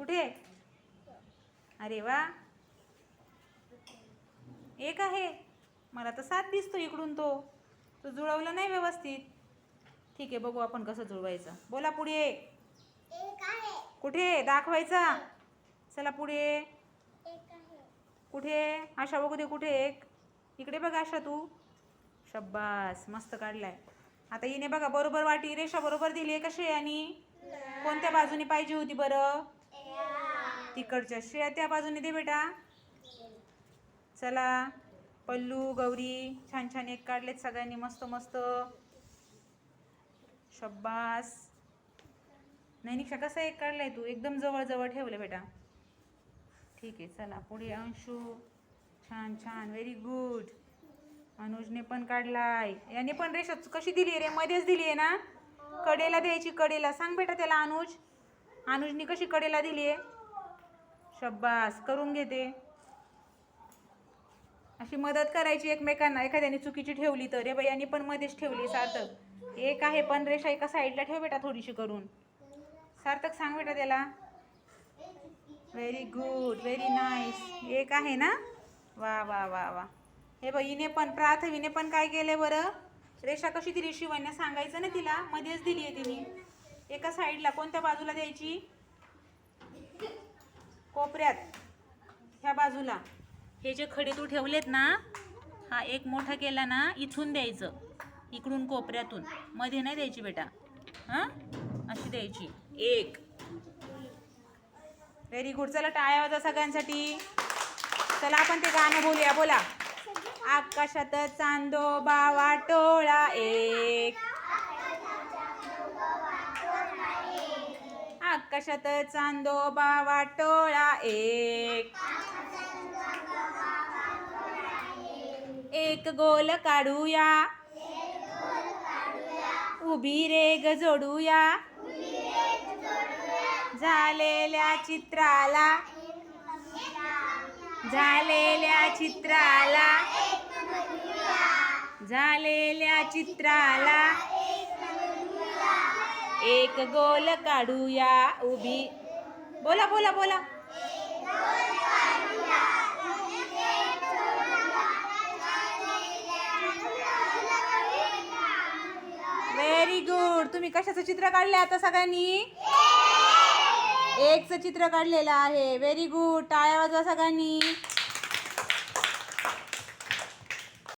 कुठे अरे वा. एक आहे. मला तर सात दिसतो इकडून तो. तो जुळवला नाही व्यवस्थित. ठीक आहे बघू आपण कसं जुळवायचं. बोला पुढे. कुठे? दाखवायचा. चला पुढे. कुठे? आशा बघू दे कुठे एक. इकडे बघ आशा तू. शब्बास मस्त काढलाय. आता हिने बघा बरोबर वाटी रेषा बरोबर दिली आहे कशी आणि? कोणत्या बाजूने पाहिजे होती बरं? तिकडच्या शिळ्या त्या बाजूने दे बेटा. चला. पल्लू गौरी छान छान एक काढलेत सगळ्यांनी मस्त मस्त. शब्बास. नाही निक्षा कसा एक काढलाय तू? एकदम जवळ जवळ ठेवलं बेटा. ठीक आहे चला. पुढे अंशू. छान छान. व्हेरी गुड अनुजने पण काढलाय. याने पण रेषा कशी दिली रे? मध्येच दिली आहे ना? कडेला द्यायची कडेला. सांग बेटा त्याला अनुज. अनुजनी कशी कडेला दिली आहे? शब्बास करून घेते. अशी मदत करायची एकमेकांना. एखाद्याने चुकीची ठेवली तर. रे बाई यांनी पण मध्येच ठेवली सार्थक. एक आहे पण रेषा एका साईडला ठेव बेटा थोडीशी करून. सार्थक सांग बेटा त्याला. व्हेरी गुड व्हेरी नाईस एक आहे ना? वा वा वा वा. हे बघ हिने पण प्राथवीने पण काय केलंय बरं? रेषा कशी दिली? शिवांना सांगायचं ना तिला? मध्येच दिली आहे तिने. एका साईडला कोणत्या बाजूला द्यायची? कोपऱ्यात. ह्या बाजूला. हे जे खडे तू ठेवलेत ना हा एक मोठा केला ना इथून द्यायचं. इकडून कोपऱ्यातून. मध्ये नाही द्यायची बेटा. हां? अशी द्यायची. एक. व्हेरी गुड चला टाळ्या वाजा सगळ्यांसाठी. चला आपण ते गाणं बोलूया. बोला. आकाशात चांदोबा वाटोळा एक. आकाशात चांदोबा वाटोळा एक. एक गोल काढूया. उभी रेग जोडूया. झालेल्या चित्राला. झालेल्या चित्राला. झालेल्या चित्राला. एक गोल काढूया उभी. बोला बोला बोला. व्हेरी गुड तुम्ही कशाचं चित्र काढले आता सगळ्यांनी? एकचं चित्र काढलेलं आहे. व्हेरी गुड टाळ्या वाजवा सगळ्यांनी.